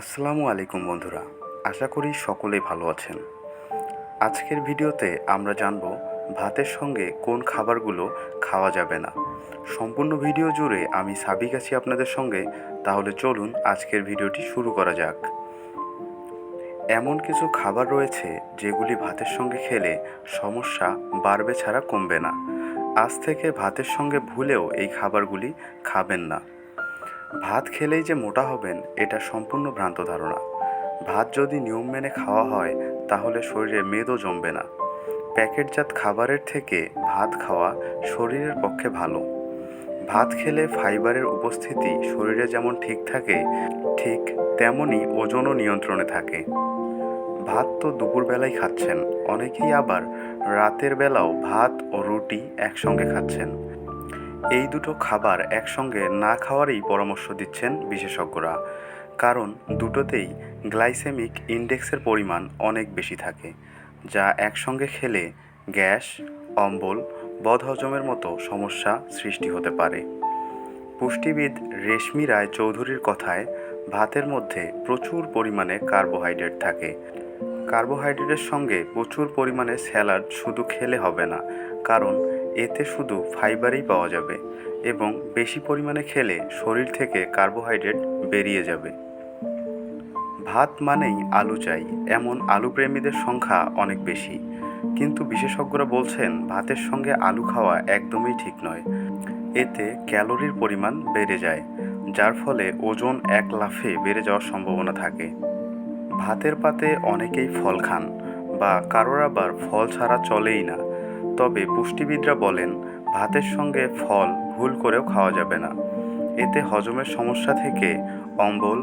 আসসালামু আলাইকুম বন্ধুরা, আশা করি সকলেই ভালো আছেন। আজকের ভিডিওতে আমরা জানব ভাতের সঙ্গে কোন খাবারগুলো খাওয়া যাবে না। সম্পূর্ণ ভিডিও জুড়ে আমি সাবিক আছি আপনাদের সঙ্গে, তাহলে চলুন আজকের ভিডিওটি শুরু করা যাক। এমন কিছু খাবার রয়েছে যেগুলি ভাতের সঙ্গে খেলে সমস্যা বাড়বে ছাড়া কমবে না। আজ থেকে ভাতের সঙ্গে ভুলেও এই খাবারগুলি খাবেন না। ভাত খেলেই যে মোটা হবেন, এটা সম্পূর্ণ ভ্রান্ত ধারণা। ভাত যদি নিয়ম মেনে খাওয়া হয়, তাহলে শরীরে মেদও জমবে না। প্যাকেটজাত খাবারের থেকে ভাত খাওয়া শরীরের পক্ষে ভালো। ভাত খেলে ফাইবারের উপস্থিতি শরীরে যেমন ঠিক থাকে, ঠিক তেমনই ওজনও নিয়ন্ত্রণে থাকে। ভাত তো দুপুরবেলায় খাচ্ছেন, অনেকেই আবার রাতের বেলাও ভাত ও রুটি একসঙ্গে খাচ্ছেন। এই দুটো খাবার একসঙ্গে না খাওয়ারই পরামর্শ দিচ্ছেন বিশেষজ্ঞরা। কারণ দুটোতেই গ্লাইসেমিক ইন্ডেক্সের পরিমাণ অনেক বেশি থাকে, যা একসঙ্গে খেলে গ্যাস, অম্বল, বদহজমের মতো সমস্যা সৃষ্টি হতে পারে। পুষ্টিবিদ রেশমি রায় চৌধুরীর কথায়, ভাতের মধ্যে প্রচুর পরিমাণে কার্বোহাইড্রেট থাকে। কার্বোহাইড্রেটের সঙ্গে প্রচুর পরিমাণে স্যালাড শুধু খেলে হবে না, কারণ এতে শুধু ফাইবারই পাওয়া যাবে এবং বেশি পরিমাণে খেলে শরীর থেকে কার্বোহাইড্রেট বেরিয়ে যাবে। ভাত মানেই আলু চাই, এমন আলু প্রেমীদের সংখ্যা অনেক বেশি। কিন্তু বিশেষজ্ঞরা বলছেন, ভাতের সঙ্গে আলু খাওয়া একদমই ঠিক নয়। এতে ক্যালোরির পরিমাণ বেড়ে যায়, যার ফলে ওজন এক লাফে বেড়ে যাওয়ার সম্ভাবনা থাকে। ভাতের পাতে অনেকেই ফল খান, বা কারোর আবার ফল ছাড়া চলেই না। তবে পুষ্টিবিদরা বলেন, ভাতের সঙ্গে ফল ভুল করেও খাওয়া যাবে না। এতে হজমের সমস্যা থেকে অম্বল,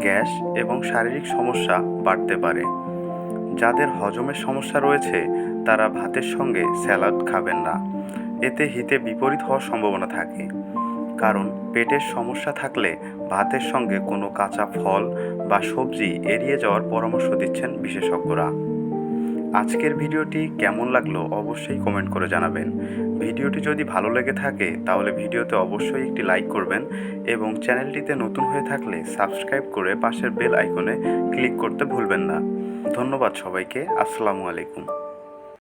গ্যাস এবং শারীরিক সমস্যা বাড়তে পারে। যাদের হজমের সমস্যা রয়েছে, তারা ভাতের সঙ্গে স্যালাড খাবেন না। এতে হিতে বিপরীত হওয়ার সম্ভাবনা থাকে। কারণ, পেটের সমস্যা থাকলে ভাতের সঙ্গে কোনো কাঁচা ফল বা সবজি এড়িয়ে যাওয়ার পরামর্শ দিচ্ছেন বিশেষজ্ঞরা। আজকের ভিডিওটি কেমন লাগল অবশ্যই কমেন্ট করে জানাবেন। ভিডিওটি যদি ভালো লেগে থাকে, তাহলে ভিডিওতে অবশ্যই একটি লাইক করবেন এবং চ্যানেলটিতে নতুন হয়ে থাকলে সাবস্ক্রাইব করে পাশের বেল আইকনে ক্লিক করতে ভুলবেন না। ধন্যবাদ সবাইকে, আসসালামু আলাইকুম।